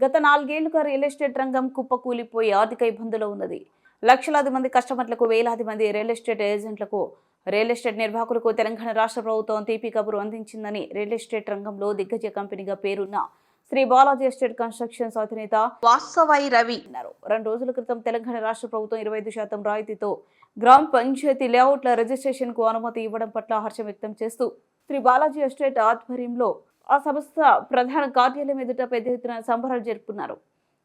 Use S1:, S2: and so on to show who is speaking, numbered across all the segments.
S1: గత నాలుగేళ్ళుగా real estate రంగం కుప్పకూలిపోయి ఆర్థిక ఇబ్బందులో ఉన్నది. లక్షలాది మంది కస్టమర్లకు వేలాది మంది రియల్ ఎస్టేట్ ఏజెంట్లకు రియల్ ఎస్టేట్ నిర్వాహకులకు తెలంగాణ రాష్ట్ర ప్రభుత్వం తీపి కబురు అందించిందని రియల్ ఎస్టేట్ రంగంలో దిగ్గజ కంపెనీగా పేరున్న శ్రీ బాలాజీ ఎస్టేట్ కన్స్ట్రక్షన్స్ అధినేత వాస్తవాయి రవి అన్నారు. రెండు రోజుల క్రితం తెలంగాణ రాష్ట్ర ప్రభుత్వం ఇరవై ఐదు శాతం రాయితీతో గ్రామ పంచాయతీ లేఅవుట్ల రిజిస్ట్రేషన్కు అనుమతి ఇవ్వడం పట్ల హర్షం వ్యక్తం చేస్తూ శ్రీ బాలాజీ ఎస్టేట్ ఆధ్వర్యంలో ఆ సంస్థ ప్రధాన కార్యాలయం ఎదుట పెద్ద ఎత్తున సంబరాలు జరుపుకున్నారు.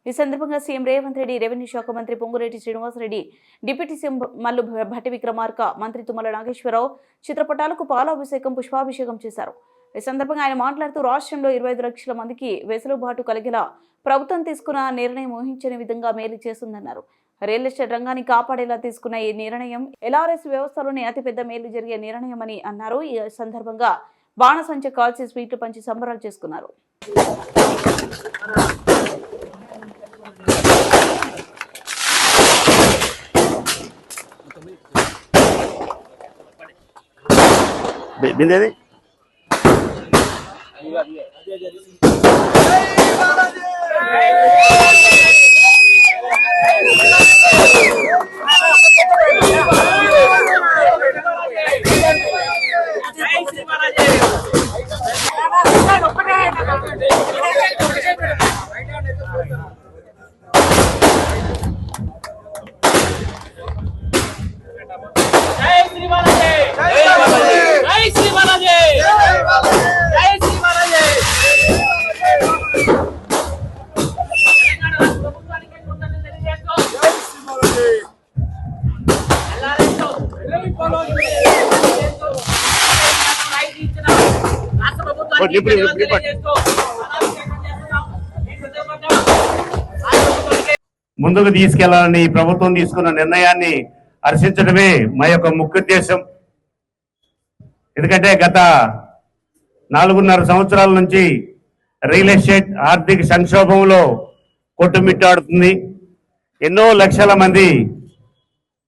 S1: ఈ సందర్భంగా సీఎం రేవంత్ రెడ్డి రెవెన్యూ శాఖ మంత్రి పొంగురెడ్డి శ్రీనివాసరెడ్డి డిప్యూటీ సీఎం మల్లు భట్టి విక్రమార్క మంత్రి తుమ్మల నాగేశ్వరరావు చిత్రపటాలకు పాలాభిషేకం పుష్పాభిషేకం చేశారు. ఈ సందర్భంగా ఆయన మాట్లాడుతూ రాష్ట్రంలో ఇరవై ఐదు లక్షల మందికి వెసులుబాటు కలిగేలా ప్రభుత్వం తీసుకున్న నిర్ణయం ఊహించని విధంగా మేలు చేస్తుందన్నారు. రియల్ ఎస్టేట్ రంగాన్ని కాపాడేలా తీసుకున్న ఈ నిర్ణయం ఎల్ఆర్ఎస్ వ్యవస్థలోనే అతిపెద్ద మేలు జరిగే నిర్ణయమని అన్నారు. ఈ సందర్భంగా బాణసంచ కాల్చి స్వీట్లు పంచి సంబరాలు చేసుకున్నారు.
S2: బి- బిందేది? ముందుకు తీసుకెళ్ళాలని ఈ ప్రభుత్వం తీసుకున్న నిర్ణయాన్ని హర్షించడమే మా యొక్క ముఖ్య ఉద్దేశం. ఎందుకంటే గత నాలుగున్నర సంవత్సరాల నుంచి రియల్ ఎస్టేట్ ఆర్థిక సంక్షోభంలో కొట్టుమిట్టాడుతుంది. ఎన్నో లక్షల మంది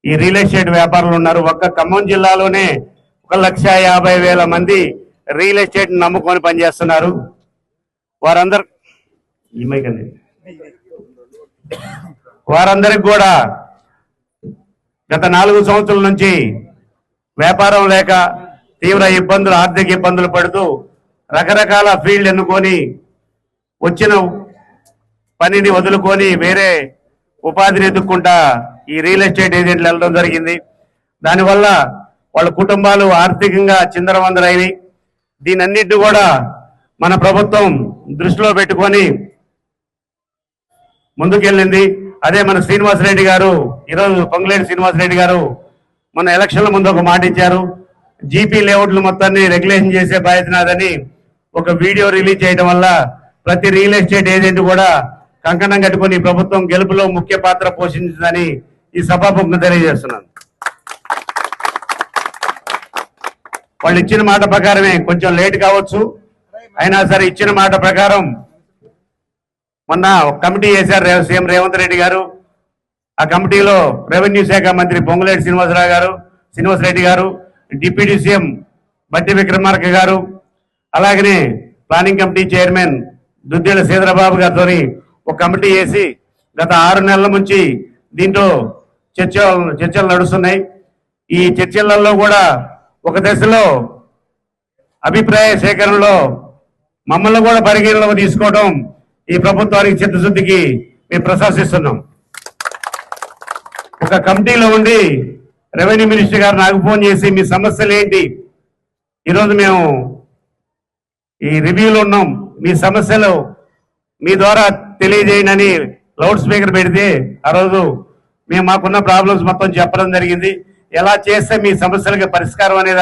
S2: ఈ రియల్ ఎస్టేట్ వ్యాపారులు ఉన్నారు. ఒక్క ఖమ్మం జిల్లాలోనే ఒక లక్ష యాభై వేల మంది రియల్ ఎస్టేట్ నమ్ముకొని పనిచేస్తున్నారు. వారందరు వారందరికి కూడా గత నాలుగు సంవత్సరాల నుంచి వ్యాపారం లేక తీవ్ర ఇబ్బందులు ఆర్థిక ఇబ్బందులు పడుతూ రకరకాల ఫీల్డ్ ఎన్నుకొని వచ్చిన పనిని వదులుకొని వేరే ఉపాధిని ఎదుక్కుంటా ఈ రియల్ ఎస్టేట్ ఏజెంట్లు వెళ్ళడం జరిగింది. దానివల్ల వాళ్ళ కుటుంబాలు ఆర్థికంగా చిందరవందరైనవి దీనన్నిటిని కూడా మన ప్రభుత్వం దృష్టిలో పెట్టుకొని ముందుకెళ్ళింది. అదే మన శ్రీనివాసరెడ్డి గారు ఈరోజు పొంగులేటి శ్రీనివాసరెడ్డి గారు మన ఎలక్షన్ల ముందు ఒక మాట ఇచ్చారు. జీపీ లేఅవుట్లు మొత్తాన్ని రెగ్యులేషన్ చేసే బాధ్యత నాదని ఒక వీడియో రిలీజ్ చేయడం వల్ల ప్రతి రియల్ ఎస్టేట్ ఏజెంట్ కూడా కంకణం కట్టుకొని ప్రభుత్వం గెలుపులో ముఖ్య పాత్ర పోషించిందని ఈ సభాముఖంగా తెలియజేస్తున్నాను. వాళ్ళు ఇచ్చిన మాట ప్రకారమే కొంచెం లేట్ కావచ్చు. అయినా సరే ఇచ్చిన మాట ప్రకారం మొన్న ఒక కమిటీ వేశారు రేవ- సీఎం రేవంత్ రెడ్డి గారు. ఆ కమిటీలో రెవెన్యూ శాఖ మంత్రి పొంగులేటి శ్రీనివాసరావు గారు శ్రీనివాసరెడ్డి గారు డిప్యూటీ సీఎం బట్టి విక్రమార్క గారు అలాగనే planning committee chairman Duddela Sridhara Babu గారితో ఒక కమిటీ వేసి గత ఆరు నెలల నుంచి దీంట్లో చర్చ చర్చలు నడుస్తున్నాయి. ఈ చర్చలలో కూడా ఒక దశలో అభిప్రాయ సేకరణలో మమ్మల్ని కూడా పరిగణలోకి తీసుకోవడం ఈ ప్రభుత్వానికి చిత్తశుద్ధికి మేము ప్రశంసిస్తున్నాం. ఒక కమిటీలో ఉండి రెవెన్యూ మినిస్టర్ గారు నాకు ఫోన్ చేసి మీ సమస్యలు ఏంటి? ఈరోజు మేము ఈ రివ్యూలో ఉన్నాం. మీ సమస్యలు మీ ద్వారా తెలియజేయండి అని లౌడ్ స్పీకర్ పెడితే ఆ రోజు మేము మాకున్న ప్రాబ్లమ్స్ మొత్తం చెప్పడం జరిగింది. ఎలా చేస్తే మీ సమస్యలకి పరిష్కారం అనేది